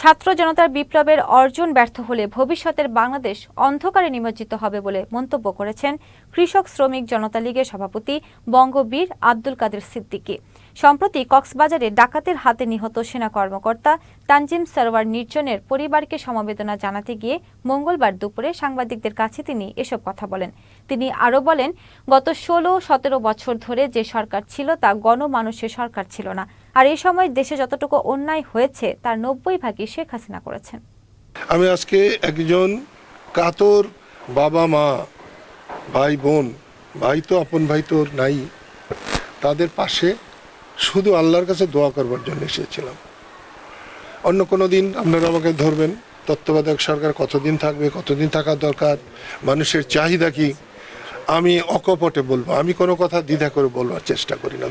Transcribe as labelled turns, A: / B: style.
A: ছাত্র জনতার বিপ্লবের অর্জন ব্যর্থ হলে ভবিষ্যতের বাংলাদেশ অন্ধকারে নিমজ্জিত হবে বলে মন্তব্য করেছেন কৃষক শ্রমিক জনতা লীগের সভাপতি বঙ্গবীর আব্দুল কাদের সিদ্দিকী। সম্প্রতি কক্সবাজারে ডাকাতের হাতে নিহত সেনা কর্মকর্তা তানজিম সরওয়ার নির্জনের পরিবারকে সমবেদনা জানাতে গিয়ে মঙ্গলবার দুপুরে সাংবাদিকদের কাছে তিনি এসব কথা বলেন। তিনি আরও বলেন, গত ষোলো সতেরো বছর ধরে যে সরকার ছিল তা গণমানুষের সরকার ছিল না। আর এই সময় দেশে যতটুকু অন্যায় হয়েছে, তার নব্বই ভাগই শেখ হাসিনা করেছেন।
B: আমি আজকে একজন কাতর বাবা মা, ভাই বোন, ভাই তো আপন, ভাই তো নাই, তাদের পাশে শুধু আল্লাহর কাছে দোয়া করবার জন্য এসেছিলাম। অন্য কোনো দিন আপনারা আমাকে ধরবেন, তত্ত্বাবধায়ক সরকার কতদিন থাকবে, কতদিন থাকার দরকার, মানুষের চাহিদা কি, আমি অকপটে বলব, আমি কোনো কথা দ্বিধা করে বলবার চেষ্টা করি না।